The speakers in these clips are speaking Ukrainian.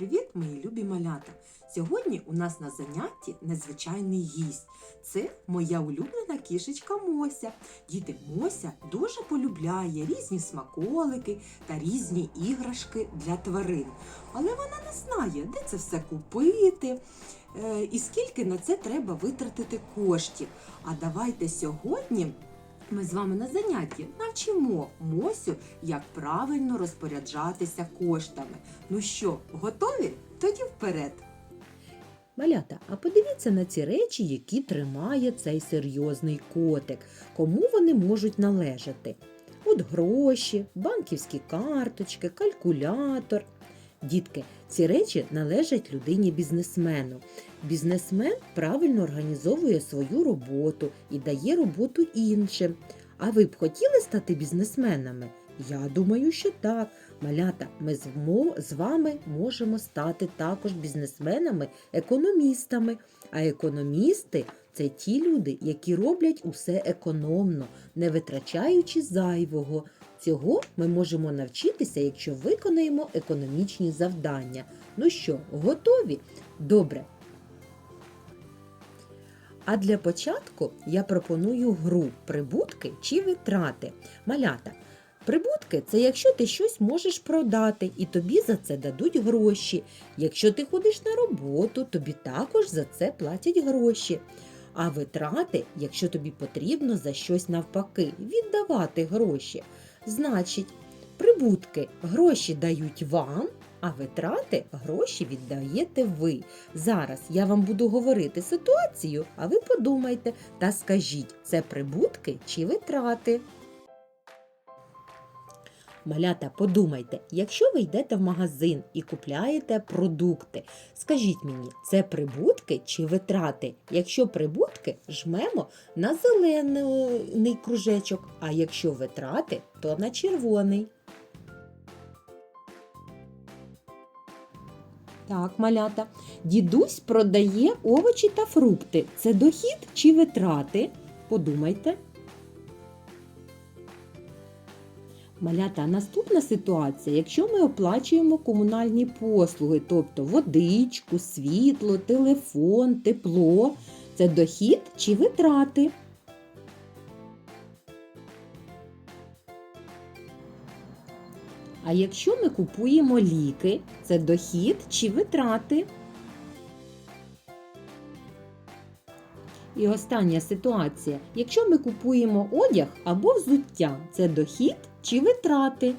привіт, мої любі малята! Сьогодні у нас на занятті незвичайний гість. Це моя улюблена кішечка Мося. Діти Мося дуже полюбляє різні смаколики та різні іграшки для тварин. Але вона не знає, де це все купити е, і скільки на це треба витратити коштів. А давайте сьогодні ми з вами на занятті навчимо Мосю, як правильно розпоряджатися коштами. Ну що, готові? Тоді вперед. Малята, а подивіться на ці речі, які тримає цей серйозний котик. Кому вони можуть належати? От гроші, банківські карточки, калькулятор. Дітки, ці речі належать людині-бізнесмену. Бізнесмен правильно організовує свою роботу і дає роботу іншим. А ви б хотіли стати бізнесменами? Я думаю, що так. Малята, ми з, вами можемо стати також бізнесменами-економістами. А економісти це ті люди, які роблять усе економно, не витрачаючи зайвого. Цього ми можемо навчитися, якщо виконаємо економічні завдання. Ну що, готові? Добре. А для початку я пропоную гру прибутки чи витрати. Малята. Прибутки це якщо ти щось можеш продати і тобі за це дадуть гроші. Якщо ти ходиш на роботу, тобі також за це платять гроші. А витрати, якщо тобі потрібно за щось навпаки, віддавати гроші. Значить, прибутки гроші дають вам, а витрати гроші віддаєте ви. Зараз я вам буду говорити ситуацію, а ви подумайте та скажіть, це прибутки чи витрати. Малята, подумайте, якщо ви йдете в магазин і купляєте продукти, скажіть мені, це прибутки чи витрати? Якщо прибутки, жмемо на зелений кружечок, а якщо витрати, то на червоний. Так, малята, дідусь продає овочі та фрукти. Це дохід чи витрати? Подумайте. Малята, наступна ситуація, якщо ми оплачуємо комунальні послуги, тобто водичку, світло, телефон, тепло, це дохід чи витрати? А якщо ми купуємо ліки, це дохід чи витрати? І остання ситуація. Якщо ми купуємо одяг або взуття, це дохід чи витрати?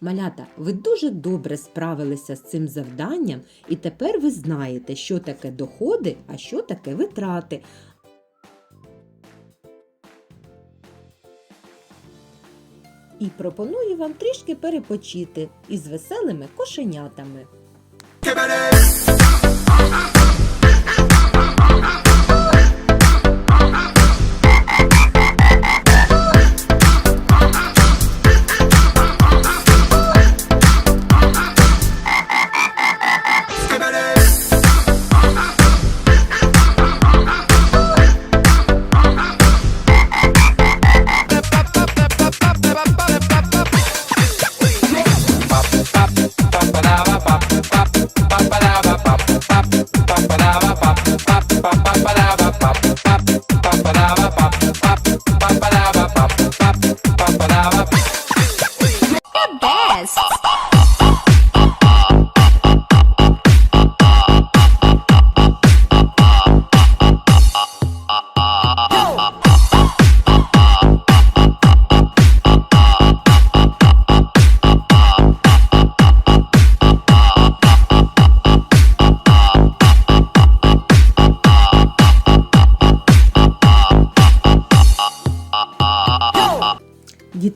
Малята, ви дуже добре справилися з цим завданням, і тепер ви знаєте, що таке доходи, а що таке витрати. І пропоную вам трішки перепочити із веселими кошенятами.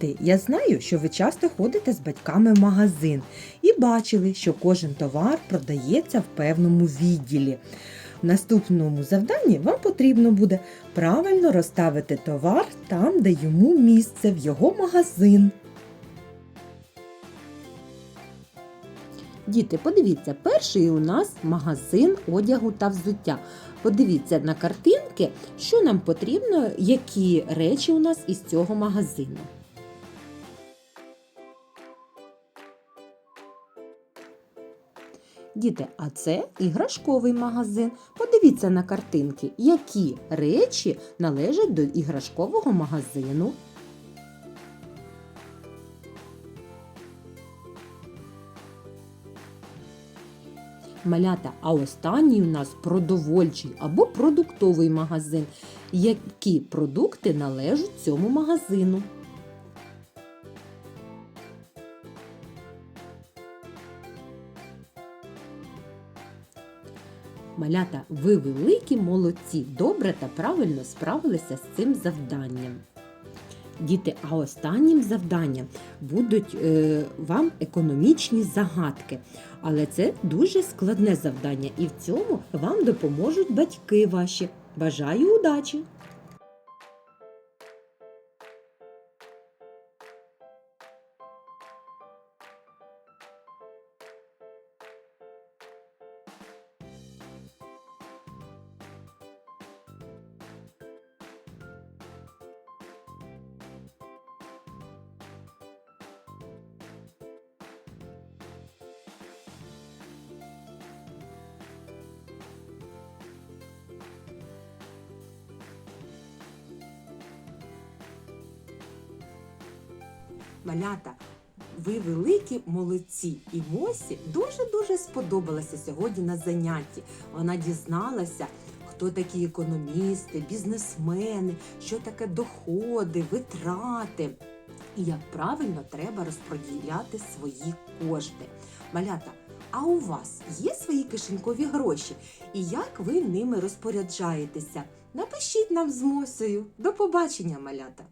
Діти, я знаю, що ви часто ходите з батьками в магазин і бачили, що кожен товар продається в певному відділі. В наступному завданні вам потрібно буде правильно розставити товар там, де йому місце, в його магазин. Діти, подивіться, перший у нас магазин одягу та взуття. Подивіться на картинки, що нам потрібно, які речі у нас із цього магазину. Діти, а це іграшковий магазин. Подивіться на картинки, які речі належать до іграшкового магазину. Малята, а останній у нас продовольчий або продуктовий магазин. Які продукти належать цьому магазину? Малята, ви великі молодці, добре та правильно справилися з цим завданням. Діти, а останнім завданням будуть е, вам економічні загадки. Але це дуже складне завдання, і в цьому вам допоможуть батьки ваші. Бажаю удачі! Малята, ви великі молодці, і Мосі дуже-дуже сподобалося сьогодні на занятті. Вона дізналася, хто такі економісти, бізнесмени, що таке доходи, витрати. І як правильно треба розподіляти свої кошти. Малята, а у вас є свої кишенькові гроші? І як ви ними розпоряджаєтеся? Напишіть нам з Мосею. До побачення, малята!